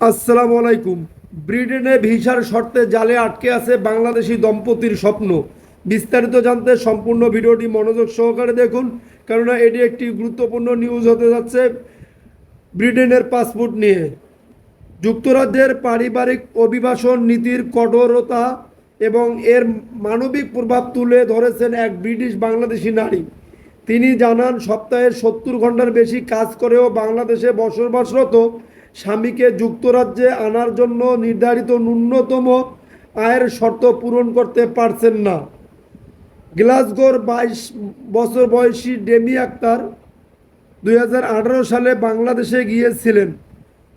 আসসালামু আলাইকুম। ব্রিটেনে ভিসার শর্তে জালে আটকে আছে বাংলাদেশি দম্পতির স্বপ্ন। বিস্তারিত জানতে সম্পূর্ণ ভিডিওটি মনোযোগ সহকারে দেখুন, কেননা এটি একটি গুরুত্বপূর্ণ নিউজ হতে যাচ্ছে ব্রিটেনের পাসপোর্ট নিয়ে। যুক্তরাজ্যের পারিবারিক অভিবাসন নীতির কঠোরতা এবং এর মানবিক প্রভাব তুলে ধরেছেন এক ব্রিটিশ বাংলাদেশি নারী। তিনি জানান সপ্তাহের সত্তর ঘণ্টার বেশি কাজ করেও বাংলাদেশে বসবাসরত স্বামীকে যুক্তরাজ্যে আনার জন্য নির্ধারিত ন্যূনতম আয়ের শর্ত পূরণ করতে পারছেন না। গ্লাসগোর বাইশ বছর বয়সী ডেমি আক্তার দুই হাজার আঠারো সালে বাংলাদেশে গিয়েছিলেন।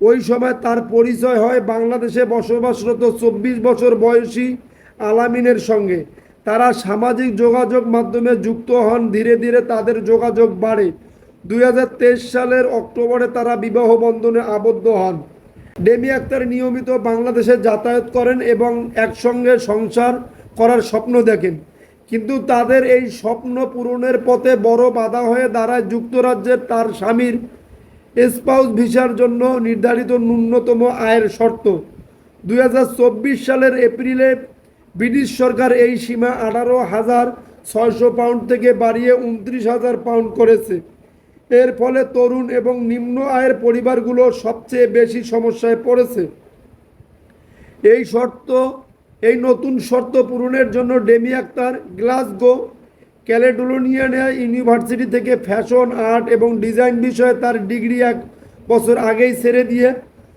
ওই সময় তার পরিচয় হয় বাংলাদেশে বসবাসরত চব্বিশ বছর বয়সী আলামিনের সঙ্গে। তারা সামাজিক যোগাযোগ মাধ্যমে যুক্ত হন, ধীরে ধীরে তাদের যোগাযোগ বাড়ে। দুই হাজার তেইশ সালের অক্টোবরে তারা বিবাহ বন্ধনে আবদ্ধ হন। ডেমি আক্তার নিয়মিত বাংলাদেশে যাতায়াত করেন এবং একসঙ্গে সংসার করার স্বপ্ন দেখেন। কিন্তু তাদের এই স্বপ্ন পূরণের পথে বড় বাধা হয়ে দাঁড়ায় যুক্তরাজ্যের তার স্বামীর স্পাউস ভিসার জন্য নির্ধারিত ন্যূনতম আয়ের শর্ত। দুই হাজার চব্বিশ সালের এপ্রিলে ব্রিটিশ সরকার এই সীমা আঠারো হাজার ছয়শো পাউন্ড থেকে বাড়িয়ে উনত্রিশ হাজার পাউন্ড করেছে। এর ফলে তরুণ এবং নিম্ন আয়ের পরিবারগুলো সবচেয়ে বেশি সমস্যায় পড়েছে। এই শর্ত, এই নতুন শর্ত পূরণের জন্য Demi Akter Glasgow Caledonian university থেকে ফ্যাশন, আর্ট এবং ডিজাইন বিষয়ে তার ডিগ্রি এক বছর আগেই ছেড়ে দিয়ে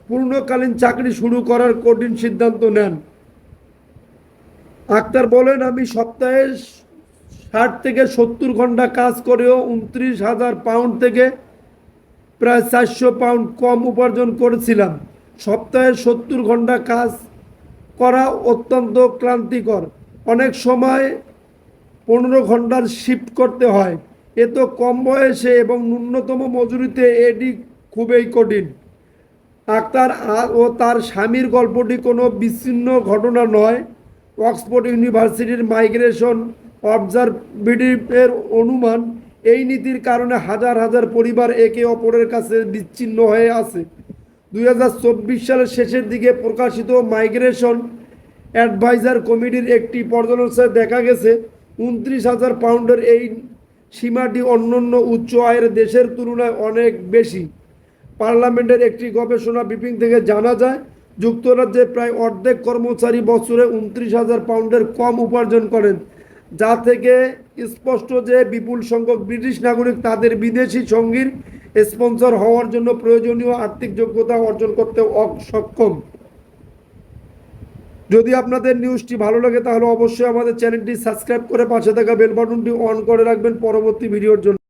পূর্ণকালীন চাকরি শুরু করার কঠিন সিদ্ধান্ত নেন। আক্তার বলেন, আমি সপ্তাহে ষাট থেকে সত্তর ঘণ্টা কাজ করেও উনত্রিশ হাজার পাউন্ড থেকে প্রায় চারশো পাউন্ড কম উপার্জন করেছিলাম। সপ্তাহে সত্তর ঘণ্টা কাজ করা অত্যন্ত ক্লান্তিকর। অনেক সময় পনেরো ঘণ্টার শিফট করতে হয়। এ তো কম বয়সে এবং ন্যূনতম মজুরিতে এটি খুবই কঠিন। আক্তার ও তার স্বামীর গল্পটি কোনো বিচ্ছিন্ন ঘটনা নয়। অক্সফোর্ড ইউনিভার্সিটির মাইগ্রেশন অবজারভেটিভের অনুমান এই নীতির কারণে হাজার হাজার পরিবার একে অপরের কাছে বিচ্ছিন্ন হয়ে আছে। দু হাজার চব্বিশ সালের শেষের দিকে প্রকাশিত মাইগ্রেশন অ্যাডভাইজার কমিটির একটি পর্যালোচনায় দেখা গেছে, উনত্রিশ হাজার পাউন্ডের এই সীমাটি অন্যান্য উচ্চ আয়ের দেশের তুলনায় অনেক বেশি। পার্লামেন্টের একটি গবেষণা ব্রিফিং থেকে জানা যায়, যুক্তরাজ্যে প্রায় অর্ধেক কর্মচারী বছরে উনত্রিশ হাজার পাউন্ডের কম উপার্জন করেন। যা থেকে স্পষ্ট যে বিপুল সংখ্যক ব্রিটিশ নাগরিক তাদের বিদেশি সঙ্গীর স্পন্সর হওয়ার জন্য প্রয়োজনীয় আর্থিক যোগ্যতা অর্জন করতে অসক্ষম। যদি আপনাদের নিউজটি ভালো লাগে, তাহলে অবশ্যই আমাদের চ্যানেলটি সাবস্ক্রাইব করে পাশে থাকা বেল বাটনটি অন করে রাখবেন। পরবর্তী ভিডিওর জন্য।